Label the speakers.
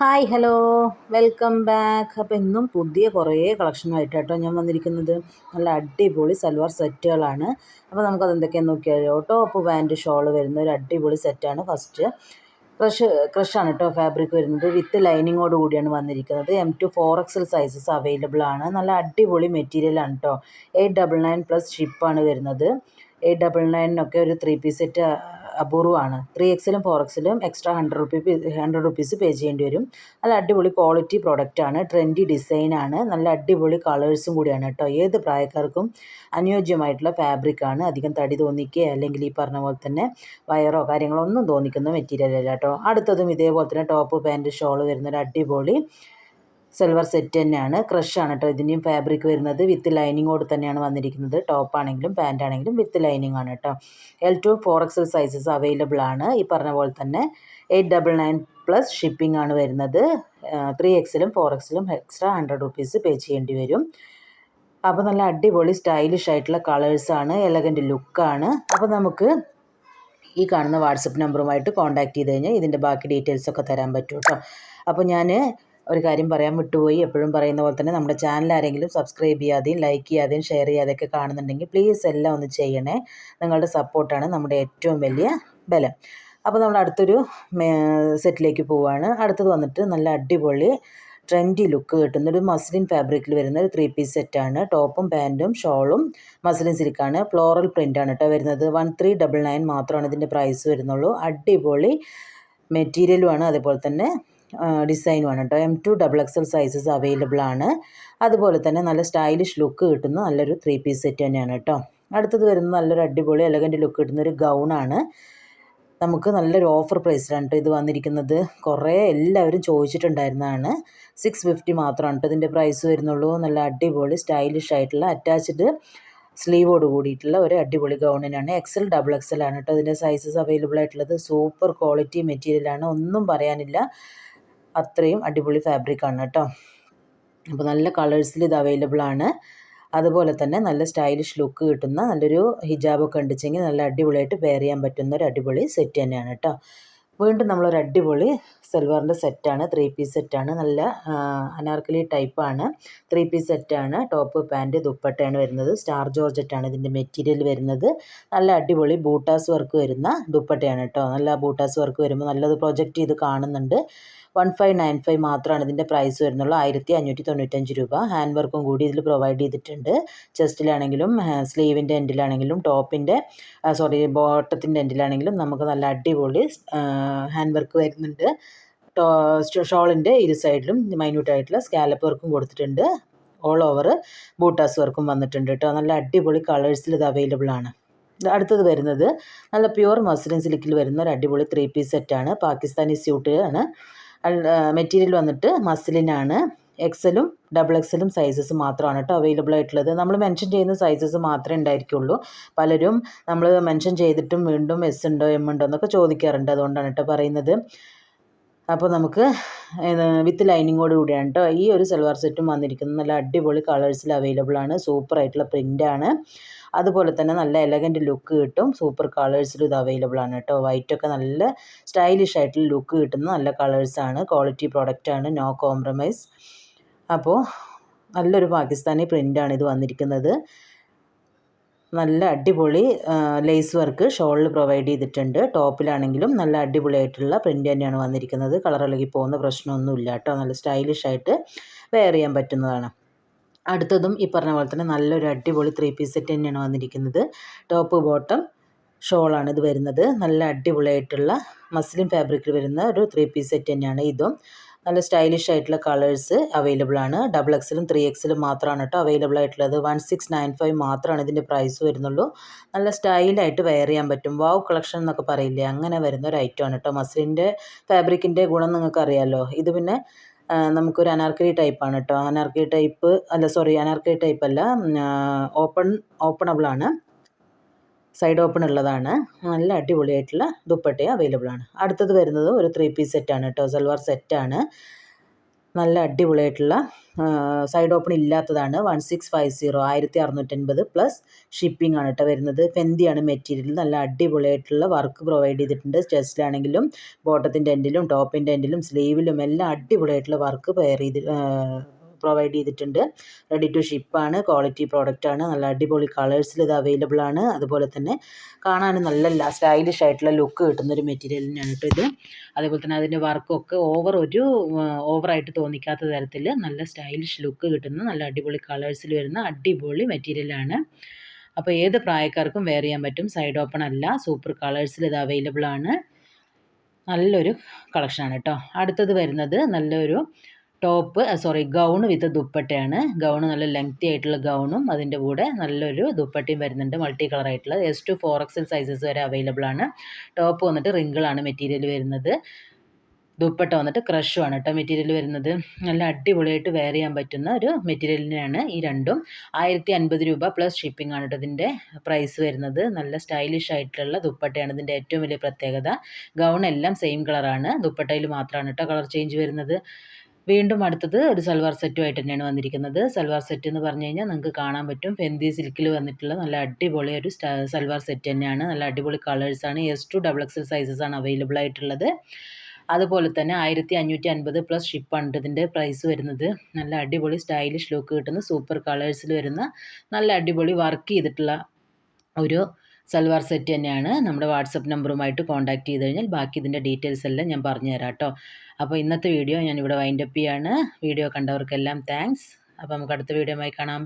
Speaker 1: Hi hello. Welcome back. അപ്പോൾ ഇന്നും പുതിയ കുറേ കളക്ഷനായിട്ട് കേട്ടോ ഞാൻ വന്നിരിക്കുന്നത്. നല്ല അടിപൊളി സൽവാർ സെറ്റുകളാണ്. അപ്പോൾ നമുക്കത് എന്തൊക്കെയാണെന്ന് നോക്കിയാലോ. ടോപ്പ് പാന്റ് ഷോൾ വരുന്ന ഒരു അടിപൊളി സെറ്റാണ് ഫസ്റ്റ്. ക്രഷ് ക്രഷാണ് കേട്ടോ ഫാബ്രിക് വരുന്നത്. വിത്ത് ലൈനിങ്ങോട് കൂടിയാണ് വന്നിരിക്കുന്നത്. M to four XL sizes available ആണ്. നല്ല അടിപൊളി മെറ്റീരിയലാണ് കേട്ടോ എയ്റ്റ് ഡബിൾ നയൻ പ്ലസ് ഷിപ്പാണ് വരുന്നത്. എയ്റ്റ് ഡബിൾ നയനൊക്കെ ഒരു ത്രീ പീസ് സെറ്റ് അപൂർവമാണ്. ത്രീ എക്സിലും four എക്സിലും extra hundred rupee hundred rupees pay ചെയ്യേണ്ടി വരും. നല്ല അടിപൊളി ക്വാളിറ്റി ആണ്. ട്രെൻഡി ഡിസൈനാണ് നല്ല അടിപൊളി കളേഴ്സും കൂടിയാണ് കേട്ടോ. ഏത് പ്രായക്കാർക്കും അനുയോജ്യമായിട്ടുള്ള ഫാബ്രിക്കാണ് അധികം തടി തോന്നിക്കുക അല്ലെങ്കിൽ ഈ പറഞ്ഞ പോലെ തന്നെ വയറോ കാര്യങ്ങളോ ഒന്നും തോന്നിക്കുന്ന മെറ്റീരിയൽ അല്ല കേട്ടോ. അടുത്തതും ഇതേപോലെ തന്നെ ടോപ്പ് പാന്റ് ഷോൾ വരുന്ന ഒരു അടിപൊളി സിൽവർ സെറ്റ് തന്നെയാണ്. ക്രഷാണ് കേട്ടോ ഇതിന്റെയും ഫാബ്രിക് വരുന്നത് വിത്ത് ലൈനിങ്ങോട് തന്നെയാണ് വന്നിരിക്കുന്നത്. ടോപ്പ് ആണെങ്കിലും പാന്റ് ആണെങ്കിലും വിത്ത് ലൈനിങ് ആണ് കേട്ടോ L to four XL sizes available ആണ്. ഈ പറഞ്ഞ പോലെ തന്നെ eight double nine plus shipping ആണ് വരുന്നത്. ത്രീ എക്സിലും ഫോർ എക്സിലും എക്സ്ട്രാ ഹൺഡ്രഡ് റുപ്പീസ് പേ ചെയ്യേണ്ടി വരും. അപ്പോൾ നല്ല അടിപൊളി സ്റ്റൈലിഷ് ആയിട്ടുള്ള കളേഴ്സാണ് എലഗന്റ് ലുക്കാണ് അപ്പോൾ നമുക്ക് ഈ കാണുന്ന വാട്സപ്പ് നമ്പറുമായിട്ട് കോൺടാക്ട് ചെയ്ത് കഴിഞ്ഞാൽ ഇതിന്റെ ബാക്കി ഡീറ്റെയിൽസൊക്കെ തരാൻ പറ്റും കേട്ടോ അപ്പോൾ ഞാൻ ഒരു കാര്യം പറയാൻ വിട്ടുപോയി. എപ്പോഴും പറയുന്ന പോലെ തന്നെ നമ്മുടെ ചാനൽ ആരെങ്കിലും സബ്സ്ക്രൈബ് ചെയ്യാതെയും ലൈക്ക് ചെയ്യാതെയും ഷെയർ ചെയ്യാതെയൊക്കെ കാണുന്നുണ്ടെങ്കിൽ പ്ലീസ് എല്ലാം ഒന്ന് ചെയ്യണേ. നിങ്ങളുടെ സപ്പോർട്ടാണ് നമ്മുടെ ഏറ്റവും വലിയ ബലം. അപ്പോൾ നമ്മൾ അടുത്തൊരു സെറ്റിലേക്ക് പോവുകയാണ് അടുത്തത് വന്നിട്ട് നല്ല അടിപൊളി ട്രെൻഡി ലുക്ക് കിട്ടുന്ന ഒരു മസ്ലിൻ ഫാബ്രിക്കിൽ വരുന്ന ഒരു ത്രീ പീസ് സെറ്റാണ് ടോപ്പും പാന്റും ഷോളും മസ്ലിൻ സിൽക്കാണ് ഫ്ലോറൽ പ്രിന്റാണ് കേട്ടോ വരുന്നത്. വൺ ത്രീ ഡബിൾ നയൻ മാത്രമാണ് ഇതിന്റെ പ്രൈസ് വരുന്നുള്ളൂ. അടിപൊളി മെറ്റീരിയലുമാണ് അതുപോലെ തന്നെ ഡിസൈനുമാണ് കേട്ടോ M to double XL sizes available ആണ്. അതുപോലെ തന്നെ നല്ല സ്റ്റൈലിഷ് ലുക്ക് കിട്ടുന്ന നല്ലൊരു ത്രീ പീസ് സെറ്റ് തന്നെയാണ് കേട്ടോ അടുത്തത് വരുന്ന നല്ലൊരു അടിപൊളി എലഗന്റ് ലുക്ക് കിട്ടുന്ന ഒരു ഗൗണാണ് നമുക്ക് നല്ലൊരു ഓഫർ പ്രൈസിലാണ് കേട്ടോ ഇത് വന്നിരിക്കുന്നത്. കുറേ എല്ലാവരും ചോദിച്ചിട്ടുണ്ടായിരുന്നതാണ്. സിക്സ് ഫിഫ്റ്റി മാത്രമാണ് കേട്ടോ ഇതിന്റെ പ്രൈസ് വരുന്നുള്ളൂ. നല്ല അടിപൊളി സ്റ്റൈലിഷ് ആയിട്ടുള്ള അറ്റാച്ച്ഡ് സ്ലീവോട് കൂടിയിട്ടുള്ള ഒരു അടിപൊളി ഗൗണിനാണ് എക്സൽ ഡബിൾ എക്സൽ ആണ് കേട്ടോ ഇതിന്റെ സൈസസ് അവൈലബിൾ ആയിട്ടുള്ളത്. സൂപ്പർ ക്വാളിറ്റി മെറ്റീരിയലാണ് ഒന്നും പറയാനില്ല. അത്രയും അടിപൊളി ഫാബ്രിക് ആണ് കേട്ടോ. അപ്പോൾ നല്ല കളേഴ്സിൽ ഇത് അവൈലബിൾ ആണ്. അതുപോലെ തന്നെ നല്ല സ്റ്റൈലിഷ് ലുക്ക് കിട്ടുന്ന നല്ലൊരു ഹിജാബൊക്കെ ഉണ്ടിച്ചെങ്കിൽ നല്ല അടിപൊളിയായിട്ട് വെയർ ചെയ്യാൻ പറ്റുന്ന ഒരു അടിപൊളി സെറ്റ് തന്നെയാണ് കേട്ടോ. വീണ്ടും നമ്മളൊരു അടിപൊളി സെൽവറിന്റെ സെറ്റാണ് ത്രീ പീസ് സെറ്റാണ് നല്ല അനാർക്കലി ടൈപ്പാണ് ത്രീ പീസ് സെറ്റാണ് ടോപ്പ് പാന്റ് ദുപ്പട്ടയാണ് വരുന്നത്. സ്റ്റാർ ജോർജറ്റാണ് ഇതിന്റെ മെറ്റീരിയൽ വരുന്നത്. നല്ല അടിപൊളി ബൂട്ടാസ് വർക്ക് വരുന്ന ദുപ്പട്ടയാണ് കേട്ടോ. നല്ല ബൂട്ടാസ് വർക്ക് വരുമ്പോൾ നല്ലത് പ്രൊജക്റ്റ് ചെയ്ത് കാണുന്നുണ്ട്. വൺ ഫൈവ് നയൻ ഫൈവ് മാത്രമാണ് ഇതിന്റെ പ്രൈസ് വരുന്നുള്ളൂ. ആയിരത്തി അഞ്ഞൂറ്റി തൊണ്ണൂറ്റഞ്ച് രൂപ ഹാൻഡ് വർക്കും കൂടി ഇതിൽ പ്രൊവൈഡ് ചെയ്തിട്ടുണ്ട്. ചെസ്റ്റിലാണെങ്കിലും സ്ലീവിന്റെ എൻഡിലാണെങ്കിലും ടോപ്പിന്റെ സോറി ബോട്ടത്തിന്റെ എൻഡിലാണെങ്കിലും നമുക്ക് നല്ല അടിപൊളി ഹാൻഡ് വർക്ക് വരുന്നുണ്ട്. ഷോളിന്റെ ഇരു സൈഡിലും മൈന്യൂട്ടായിട്ടുള്ള സ്കാലപ്പ് വർക്കും കൊടുത്തിട്ടുണ്ട്. ഓൾ ഓവർ ബൂട്ടാസ് വർക്കും വന്നിട്ടുണ്ട് കേട്ടോ. നല്ല അടിപൊളി കളേഴ്സിൽ ഇത് അവൈലബിൾ ആണ്. അടുത്തത് വരുന്നത് നല്ല പ്യുവർ മസ്ലിൻ സിൽക്കിൽ വരുന്ന ഒരു അടിപൊളി ത്രീ പീസ് സെറ്റാണ് പാകിസ്ഥാനി സ്യൂട്ട് ആണ് മെറ്റീരിയൽ വന്നിട്ട് മസിലിനാണ് എക്സലും ഡബിൾ എക്സലും സൈസസ് മാത്രമാണ് കേട്ടോ അവൈലബിൾ ആയിട്ടുള്ളത്. നമ്മൾ മെൻഷൻ ചെയ്യുന്ന സൈസസ് മാത്രമേ ഉണ്ടായിരിക്കുള്ളൂ. പലരും നമ്മൾ മെൻഷൻ ചെയ്തിട്ടും വീണ്ടും എസ് ഉണ്ടോ എം ഉണ്ടോ എന്നൊക്കെ ചോദിക്കാറുണ്ട്. അതുകൊണ്ടാണ് കേട്ടോ പറയുന്നത്. അപ്പോൾ നമുക്ക് വിത്ത് ലൈനിങ്ങോട് കൂടിയാണ് കേട്ടോ ഈ ഒരു സൽവാർ സെറ്റും വന്നിരിക്കുന്നത്. നല്ല അടിപൊളി കളേഴ്സിൽ അവൈലബിൾ ആണ്. സൂപ്പർ ആയിട്ടുള്ള പ്രിന്റാണ് അതുപോലെ തന്നെ നല്ല എലഗന്റ് ലുക്ക് കിട്ടും. സൂപ്പർ കളേഴ്സിലും ഇത് അവൈലബിൾ ആണ് കേട്ടോ വൈറ്റൊക്കെ നല്ല സ്റ്റൈലിഷ് ആയിട്ടുള്ള ലുക്ക് കിട്ടുന്ന നല്ല കളേഴ്സാണ് ക്വാളിറ്റി പ്രോഡക്റ്റ് ആണ്. നോ കോംപ്രമൈസ് അപ്പോൾ നല്ലൊരു പാകിസ്ഥാനി പ്രിന്റാണ് ഇത് വന്നിരിക്കുന്നത്. നല്ല അടിപൊളി ലേസ് വർക്ക് ഷോളിൽ പ്രൊവൈഡ് ചെയ്തിട്ടുണ്ട്. ടോപ്പിലാണെങ്കിലും നല്ല അടിപൊളിയായിട്ടുള്ള പ്രിന്റ് തന്നെയാണ് വന്നിരിക്കുന്നത്. കളർ ഇളകി പോകുന്ന പ്രശ്നമൊന്നുമില്ല കേട്ടോ. നല്ല സ്റ്റൈലിഷായിട്ട് വെയർ ചെയ്യാൻ പറ്റുന്നതാണ്. അടുത്തതും ഈ പറഞ്ഞ പോലെ തന്നെ നല്ലൊരു അടിപൊളി ത്രീ പീസ് സെറ്റ് തന്നെയാണ് വന്നിരിക്കുന്നത്. ടോപ്പ് ബോട്ടം ഷോളാണ് ഇത് വരുന്നത്. നല്ല അടിപൊളിയായിട്ടുള്ള മസ്ലിൻ ഫാബ്രിക്കിൽ വരുന്ന ഒരു ത്രീ പീസ് സെറ്റ് തന്നെയാണ് ഇതും. നല്ല സ്റ്റൈലിഷ് ആയിട്ടുള്ള കളേഴ്സ് അവൈലബിൾ ആണ്. ഡബിൾ എക്സിലും ത്രീ എക്സിലും മാത്രമാണ് കേട്ടോ അവൈലബിൾ ആയിട്ടുള്ളത്. വൺ സിക്സ് നയൻ ഫൈവ് മാത്രമാണ് ഇതിന്റെ പ്രൈസ് വരുന്നുള്ളൂ. നല്ല സ്റ്റൈലായിട്ട് വെയർ ചെയ്യാൻ പറ്റും. വാവ് കളക്ഷൻ എന്നൊക്കെ പറയില്ലേ? അങ്ങനെ വരുന്ന ഒരു ഐറ്റമാണ് കേട്ടോ മസ്ലിന്റെ ഫാബ്രിക്കിന്റെ ഗുണം നിങ്ങൾക്ക് അറിയാമല്ലോ ഇത് പിന്നെ നമുക്കൊരു അനാർക്കലി ടൈപ്പാണ് കേട്ടോ അനാർക്കലി ടൈപ്പ് അല്ല സോറി അനാർക്കലി ടൈപ്പ് അല്ല ഓപ്പൺ ഓപ്പണബിൾ ആണ്. സൈഡ് ഓപ്പൺ ഉള്ളതാണ്. നല്ല അടിപൊളിയായിട്ടുള്ള ദുപ്പട്ടയും അവൈലബിൾ ആണ്. അടുത്തത് വരുന്നത് ഒരു ത്രീ പീസ് സെറ്റാണ് കേട്ടോ സൽവാർ സെറ്റാണ് നല്ല അടിപൊളിയായിട്ടുള്ള സൈഡ് ഓപ്പൺ ഇല്ലാത്തതാണ്. വൺ സിക്സ് ഫൈവ് സീറോ ആയിരത്തി അറുന്നൂറ്റൻപത് പ്ലസ് ഷിപ്പിംഗ് ആണ് കേട്ടോ വരുന്നത്. ഫെന്തിയാണ് മെറ്റീരിയൽ നല്ല അടിപൊളിയായിട്ടുള്ള വർക്ക് പ്രൊവൈഡ് ചെയ്തിട്ടുണ്ട്. ചെസ്റ്റിലാണെങ്കിലും ബോട്ടത്തിന്റെ എൻഡിലും ടോപ്പിന്റെ എൻഡിലും സ്ലീവിലും എല്ലാം അടിപൊളിയായിട്ടുള്ള വർക്ക് പെയർ ചെയ്ത് പ്രൊവൈഡ് ചെയ്തിട്ടുണ്ട്. റെഡി ടു ഷിപ്പ് ആണ് ക്വാളിറ്റി പ്രോഡക്റ്റ് ആണ് നല്ല അടിപൊളി കളേഴ്സിൽ ഇത് അവൈലബിൾ ആണ്. അതുപോലെ തന്നെ കാണാനും നല്ല സ്റ്റൈലിഷ് ആയിട്ടുള്ള ലുക്ക് കിട്ടുന്ന ഒരു മെറ്റീരിയൽ തന്നെയാണ് കേട്ടോ ഇത്. അതേപോലെ തന്നെ അതിന്റെ വർക്കൊക്കെ ഓവർ ഒരു ഓവറായിട്ട് തോന്നിക്കാത്ത തരത്തിൽ നല്ല സ്റ്റൈലിഷ് ലുക്ക് കിട്ടുന്ന നല്ല അടിപൊളി കളേഴ്സിൽ വരുന്ന അടിപൊളി മെറ്റീരിയലാണ് അപ്പോൾ ഏത് പ്രായക്കാർക്കും വെയർ ചെയ്യാൻ പറ്റും. സൈഡ് ഓപ്പൺ അല്ല സൂപ്പർ കളേഴ്സിൽ ഇത് അവൈലബിൾ ആണ്. നല്ലൊരു കളക്ഷനാണ് കേട്ടോ അടുത്തത് വരുന്നത് നല്ലൊരു ടോപ്പ് സോറി ഗൗൺ വിത്ത് ദുപ്പട്ടയാണ്. ഗൗൺ നല്ല ലെങ്തി ആയിട്ടുള്ള ഗൗണും അതിന്റെ കൂടെ നല്ലൊരു ദുപ്പട്ടയും വരുന്നുണ്ട്. മൾട്ടി കളർ ആയിട്ടുള്ള S to four XL sizes വരെ അവൈലബിൾ ആണ്. ടോപ്പ് വന്നിട്ട് റിങ്കിളാണ് മെറ്റീരിയൽ വരുന്നത്. ദുപ്പട്ട വന്നിട്ട് ക്രഷും ആണ് കേട്ടോ മെറ്റീരിയൽ വരുന്നത്. നല്ല അടിപൊളിയായിട്ട് വെയർ ചെയ്യാൻ പറ്റുന്ന ഒരു മെറ്റീരിയലിനാണ് ഈ രണ്ടും. ആയിരത്തി അൻപത് രൂപ പ്ലസ് ഷിപ്പിംഗ് ആണ് കേട്ടോ ഇതിന്റെ പ്രൈസ് വരുന്നത്. നല്ല സ്റ്റൈലിഷ് ആയിട്ടുള്ള ദുപ്പട്ടയാണ് ഇതിന്റെ ഏറ്റവും വലിയ പ്രത്യേകത. ഗൗൺ എല്ലാം സെയിം കളറാണ് ദുപ്പട്ടയിൽ മാത്രമാണ് കേട്ടോ കളർ ചേഞ്ച് വരുന്നത്. വീണ്ടും അടുത്തത് ഒരു സൽവാർ സെറ്റുമായിട്ട് തന്നെയാണ് വന്നിരിക്കുന്നത്. സൽവാർ സെറ്റ് എന്ന് പറഞ്ഞു കഴിഞ്ഞാൽ നിങ്ങൾക്ക് കാണാൻ പറ്റും. ഫെന്തി സിൽക്കിൽ വന്നിട്ടുള്ള നല്ല അടിപൊളി ഒരു സൽവാർ സെറ്റ് തന്നെയാണ്. നല്ല അടിപൊളി കളേഴ്സാണ് എസ് ടു ഡബിൾ എക്സൽ ആണ് അവൈലബിൾ ആയിട്ടുള്ളത്. അതുപോലെ തന്നെ ആയിരത്തി അഞ്ഞൂറ്റി അൻപത് പ്ലസ് ഷിപ്പാണ് ഇതിന്റെ പ്രൈസ് വരുന്നത്. നല്ല അടിപൊളി സ്റ്റൈലിഷ് ലുക്ക് കിട്ടുന്ന സൂപ്പർ കളേഴ്സിൽ വരുന്ന നല്ല അടിപൊളി വർക്ക് ചെയ്തിട്ടുള്ള ഒരു സൽവാർ സെറ്റ് തന്നെയാണ്. നമ്മുടെ വാട്സപ്പ് നമ്പറുമായിട്ട് കോൺടാക്ട് ചെയ്ത് കഴിഞ്ഞാൽ ബാക്കി ഇതിന്റെ ഡീറ്റെയിൽസ് എല്ലാം ഞാൻ പറഞ്ഞു തരാം കേട്ടോ. അപ്പോൾ ഇന്നത്തെ വീഡിയോ ഞാൻ ഇവിടെ വൈൻഡപ്പ് ചെയ്യാണ്. വീഡിയോ കണ്ടവർക്കെല്ലാം താങ്ക്സ്. അപ്പോൾ നമുക്ക് അടുത്ത വീഡിയോ ആയി കാണാം